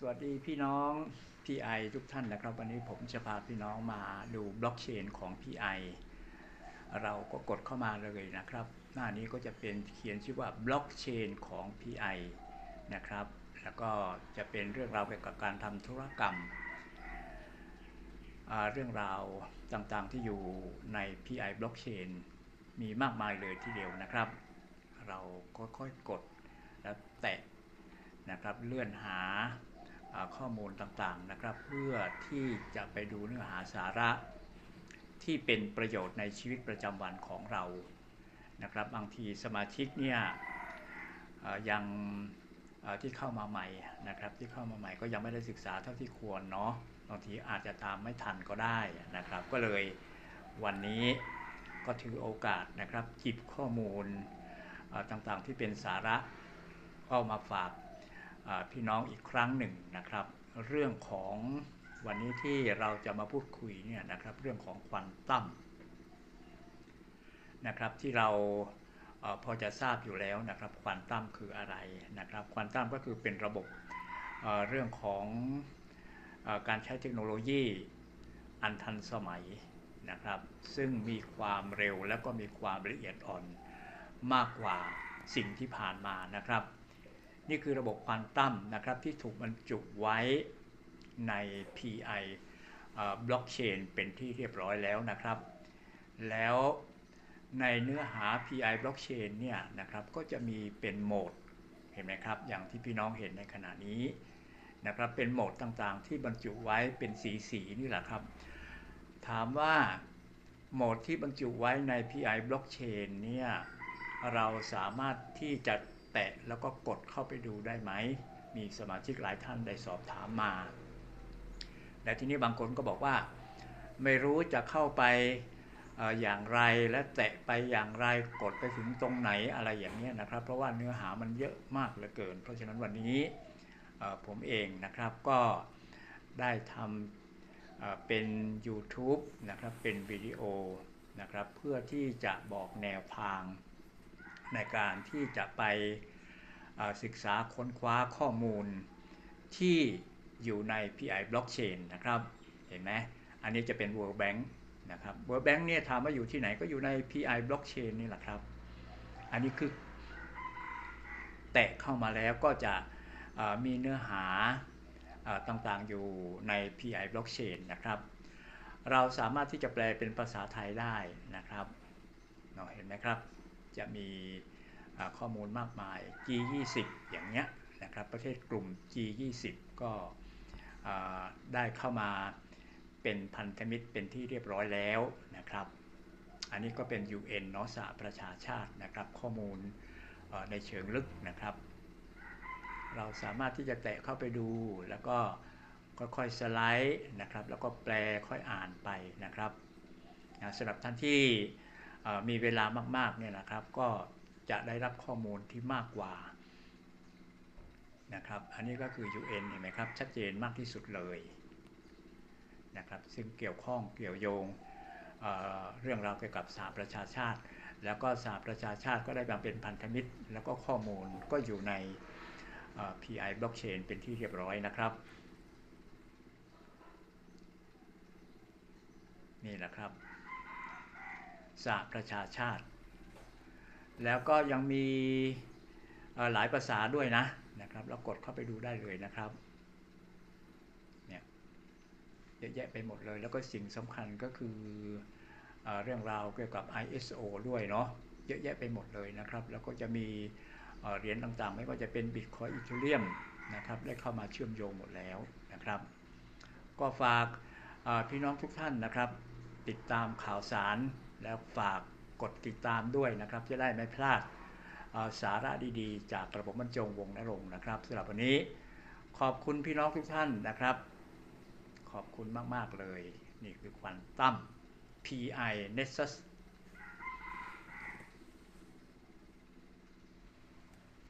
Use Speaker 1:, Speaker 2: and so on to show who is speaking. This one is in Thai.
Speaker 1: สวัสดีพี่น้อง PI ทุกท่านนะครับ วันนี้ผมจะพาพี่น้องมาดูบล็อกเชนของ PI เราก็กดเข้ามาเลยนะครับ หน้านี้ก็จะเป็นเขียนชื่อว่าบล็อกเชนของ PI นะครับ แล้วก็จะเป็นเรื่องราวเกี่ยวกับการทำธุรกรรม เรื่องราวต่างๆที่อยู่ใน PI บล็อกเชนมีมากมายเลยทีเดียวนะครับ เราค่อยๆกดแล้วแตะนะครับเลื่อนหา ข้อมูลต่างๆนะครับ เพื่อที่จะไปดูเนื้อหาสาระที่เป็นประโยชน์ในชีวิตประจำวันของเรานะครับ บางทีสมาชิกเนี่ยยังที่เข้ามาใหม่นะครับ ที่เข้ามาใหม่ก็ยังไม่ได้ศึกษาเท่าที่ควรเนาะบางทีอาจจะตามไม่ทันก็ได้นะครับ ก็เลยวันนี้ก็ถือโอกาสนะครับจิบข้อมูลต่างๆที่เป็นสาระก็มาฝาก พี่น้องอีกครั้งหนึ่งนะครับ เรื่องของวันนี้ที่เราจะมาพูดคุยเนี่ยนะครับเรื่องของควอนตั้มนะครับที่เราพอจะทราบอยู่แล้วนะครับควอนตัมคืออะไรนะครับควอนตัมก็คือเป็นระบบเรื่องของการใช้เทคโนโลยีอันทันสมัยนะครับ ซึ่งมีความเร็วและก็มีความละเอียดอ่อนมากกว่าสิ่งที่ผ่านมานะครับ นี่คือระบบควอนตัมนะครับที่ถูกบรรจุไว้ใน PI บล็อกเชนเป็นที่เรียบร้อยแล้วนะครับ แล้วในเนื้อหา PI บล็อกเชนเนี่ยนะครับก็จะมีเป็นโหมดเห็นไหมครับ อย่างที่พี่น้องเห็นในขณะนี้นะครับเป็นโหมดต่างๆ ที่บรรจุไว้เป็นสีสีนี่แหละครับ ถามว่าโหมดที่บรรจุไว้ใน PI บล็อกเชนเนี่ยเราสามารถที่จะ แตะแล้วก็กดเข้าไปดูได้ไหม มีสมาชิกหลายท่านได้สอบถามมา และทีนี้บางคนก็บอกว่า ไม่รู้จะเข้าไปอย่างไรและแตะไปอย่างไรกดไปถึงตรงไหนอะไรอย่างนี้นะครับ เพราะว่าเนื้อหามันเยอะมากเหลือเกิน เพราะฉะนั้นวันนี้ผมเองนะครับก็ได้ทำเป็น YouTube นะครับเป็นวิดีโอนะครับเพื่อที่จะบอกแนวทาง ในการที่จะไปศึกษาค้นคว้าข้อมูลที่อยู่ใน PI Blockchain นะครับ เห็นไหมอันนี้จะเป็น World Bank นะครับ World Bank เนี่ยถามว่าอยู่ที่ไหนก็อยู่ใน PI Blockchain นี่แหละครับ อันนี้คือแตะเข้ามาแล้วก็จะมีเนื้อหาต่างๆอยู่ใน PI Blockchain นะครับ เราสามารถที่จะแปลเป็นภาษาไทยได้นะครับเเห็นไหมครับ จะมีข้อมูลมากมาย G20 อย่างเงี้ยนะครับประเทศกลุ่ม G20 ก็ได้เข้ามาเป็นพันธมิตรเป็นที่เรียบร้อยแล้วนะครับ อันนี้ก็เป็น UN เนาะสหประชาชาตินะครับข้อมูลในเชิงลึกนะครับ เราสามารถที่จะแตะเข้าไปดูแล้วก็ค่อยๆสไลด์นะครับ แล้วก็แปลค่อยอ่านไปนะครับสำหรับท่านที่ มีเวลามากๆเนี่ยนะครับ ก็จะได้รับข้อมูลที่มากกว่านะครับ อันนี้ก็คือ UN เห็นไหมครับ ชัดเจนมากที่สุดเลยนะครับ ซึ่งเกี่ยวข้องเกี่ยวโยงเเรื่องราวเกี่ยวกับสหประชาชาติ แล้วก็สหประชาชาติก็ได้แบ่งเป็นพันธมิตร แล้วก็ข้อมูลก็อยู่ใน PI Blockchain เป็นที่เรียบร้อยนะครับ นี่แหละครับ สหประชาชาติ แล้วก็ยังมีหลายภาษาด้วยนะนะครับเรากดเข้าไปดูได้เลยนะครับเนี่ยเยอะแยะไปหมดเลย แล้วก็สิ่งสำคัญก็คือเอเรื่องราวเกี่ยวกับ ISO ด้วยเนาะเยอะแยะไปหมดเลยนะครับ แล้วก็จะมีเหรียญต่างๆ ไม่ว่าจะเป็น Bitcoin Ethereum นะครับได้เข้ามาเชื่อมโยงหมดแล้วนะครับ ก็ฝากพี่น้องทุกท่านนะครับ ติดตามข่าวสาร แล้วฝากกดติดตามด้วยนะครับ จะได้ไม่พลาดสาระดีๆ จากระบบบรรจงวงนรงนะครับสำหรับวันนี้ขอบคุณพี่น้องทุกท่านนะครับ ขอบคุณมาก ๆ เลย นี่คือควันตั้ม PI Nexus